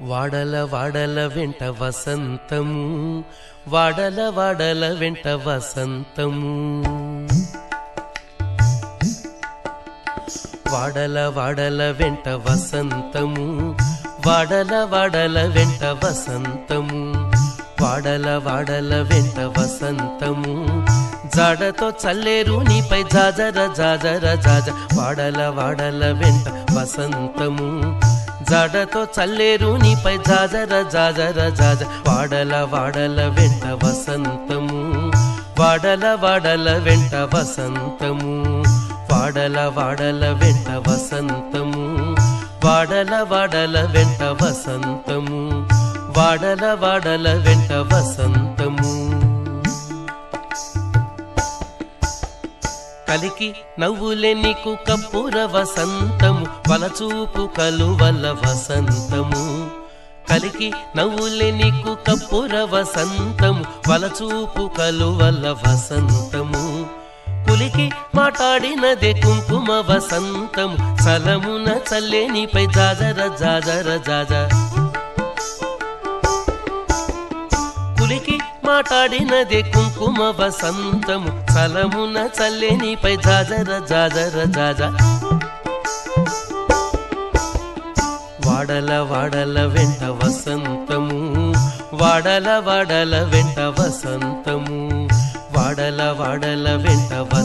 వాడల వాడల వెంట వసంతము వాడల వాడల వెంట వసంతము. వాడల వాడల వెంట వసంతము వాడల వాడల వెంట వసంతము. వాడల వాడల వెంట వసంతము జాడతో చల్లేరు నీపై జాజర జాజర జాజ. వాడల వాడల వెంట వసంతము జడతో చల్లేరు నీపై జాజర జాజర జాజ. వాడల వాడల వెంట వసంతము. వాడల వాడల వెంట వసంతము. వాడల వాడల వెంట వసంతము. వాడల వాడల వెంట వసంతము. వాడల వాడల వెంట వసంతము. కలికి నవ్వులే నీకు కప్పుర వసంతము వలచూపు కలువల వసంతము. కలికి నవ్వులే నీకు కప్పుర వసంతము వలచూపు కలువల వసంతము. పులికి మాట్లాడినదే కుంకుమ వసంతము సలమున చల్లే నీపై జాజర జాజర జాజ. పులికి మాట్లాడినదే కుంకుమ వసంతము. చలమున చల్లెనిపై జాజర జాజర జాజ. వాడల వాడల వెంట వసంతము. వాడల వాడల వెంట వసంతము. వాడల వాడల వెంట